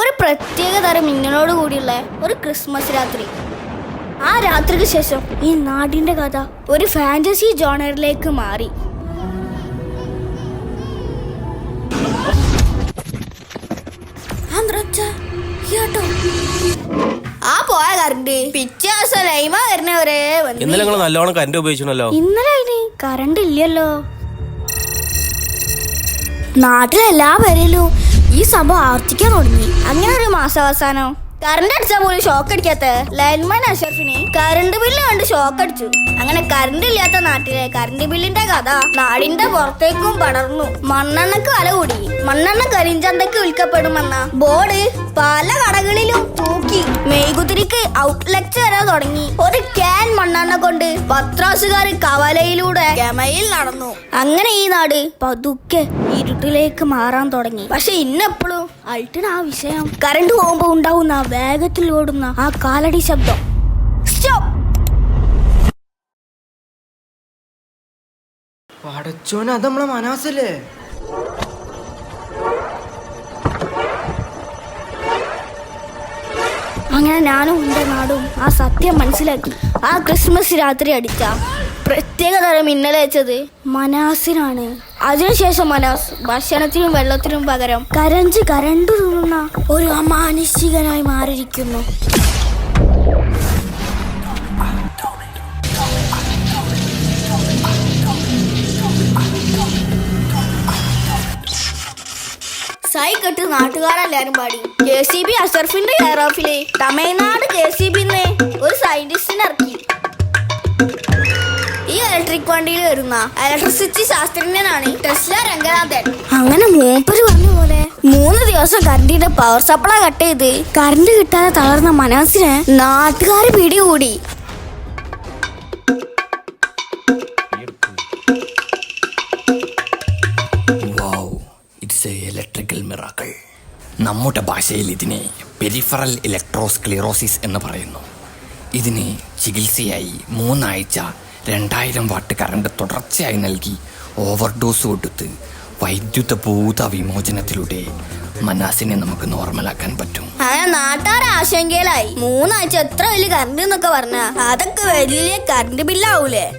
ഒരു പ്രത്യേക തരം മിന്നലോട് കൂടിയുള്ള ഒരു ക്രിസ്മസ് രാത്രി. ആ രാത്രിക്ക് ശേഷം ഈ നാടിന്റെ കഥ ഒരു ഫാന്റസി ജോണറിലേക്ക് മാറി. ആ പോയ കറണ്ട് പിറ്റേ ദിവസം ലൈമ വരുന്നവരെ. ഇന്നലെ നിങ്ങൾ നല്ലോണം കറണ്ട് ഉപയോഗിച്ചല്ലോ ഇന്നലെ അതിന് കറണ്ട് ഇല്ലല്ലോ. നാട്ടിലെല്ലാ പേരിലും ഈ സംഭവം ആവർത്തിക്കാൻ തുടങ്ങി. അങ്ങനെ ഒരു മാസാവസാനം കറണ്ട് അടിച്ചാൽ പോലും ഷോക്ക് അടിക്കാത്ത ലൈൻമാൻ അഷറഫിനെ കറണ്ട് ബില്ല് കണ്ട് ഷോക്ക് അടിച്ചു. അങ്ങനെ കറണ്ട് ഇല്ലാത്ത നാട്ടിലെ കറണ്ട് ബില്ലിന്റെ കഥ നാടിന്റെ പുറത്തേക്കും പടർന്നു. മണ്ണെണ്ണക്ക് വില കൂടി. മണ്ണെണ്ണ കരിഞ്ചന്തക്ക് വിൽക്കപ്പെടുമെന്ന ബോർഡ് പല കടകളിലും തൂക്കി. മെയ്കുതിരിക്ക് ഔട്ട്ലെറ്റ് വരാൻ തുടങ്ങി. ഒരു ക്യാൻ കൊണ്ട് പത്രാസുകാർ കവലയിലൂടെ ഗമയിൽ നടന്നു. അങ്ങനെ ഈ നാട് പതുക്കെ ഇരുട്ടിലേക്ക് മാറാൻ തുടങ്ങി. പക്ഷെ ഇന്നെപ്പോഴും അൾട്ടിന് ആ വിഷയം കറണ്ട് പോകുമ്പോ ഉണ്ടാവുന്ന വേഗത്തിൽ ഓടുന്ന ആ കാലടി ശബ്ദം. പടച്ചോനെ അത് നമ്മളെ മനാസല്ലേ അങ്ങനെ ഞാനും എന്റെ നാടും ആ സത്യം മനസ്സിലാക്കി. ആ ക്രിസ്മസ് രാത്രി അടിച്ച പ്രത്യേക തരം മിന്നലേച്ചത് മനാസിനാണ്. അതിനുശേഷം മനാസ് ഭക്ഷണത്തിനും വെള്ളത്തിനും പകരം കരഞ്ച് കരണ്ടു തിന്നുന്ന ഒരു അമാനുഷികനായി മാറിയിരിക്കുന്നു. സായി കെട്ട് നാട്ടുകാരെല്ലാരും പാടി. കെ സി ബി അഷർഫിന്റെ എയർ ഓഫിലെ തമിഴ്നാട് കെ സി ബിന്ന് ഒരു സയന്റിസ്റ്റിനെ ഇറക്കി. ഈ ഇലക്ട്രിക് വണ്ടിയിൽ വരുന്ന ഇലക്ട്രിസിറ്റി ശാസ്ത്രജ്ഞനാണ് ടെസ്ല രംഗനാഥൻ. അങ്ങനെ മൂപ്പര് പറഞ്ഞ പോലെ മൂന്ന് ദിവസം കറണ്ടിന്റെ പവർ സപ്ലൈ കട്ട് ചെയ്ത് കറണ്ട് കിട്ടാതെ തളർന്ന മനസ്സിന് നാട്ടുകാർ പിടികൂടി. മിറാക്കിൾ. നമ്മുടെ ഭാഷയിൽ ഇതിനെ പെരിഫറൽ ഇലക്ട്രോസ്ക്ലിറോസിസ് എന്ന് പറയുന്നു. ഇതിന് ചികിത്സയായി മൂന്നാഴ്ച രണ്ടായിരം വാട്ട് കറണ്ട് തുടർച്ചയായി നൽകി ഓവർഡോസ് കൊടുത്ത് വൈദ്യുത ഭൂത വിമോചനത്തിലൂടെ മനസ്സിനെ നമുക്ക് നോർമലാക്കാൻ പറ്റും. അങ്ങനെ ആശങ്കയിലായി. മൂന്നാഴ്ച എത്ര വലിയ കറണ്ട് എന്നൊക്കെ പറഞ്ഞ. അതൊക്കെ വലിയ കറണ്ട് ബില്ലാവൂലേ?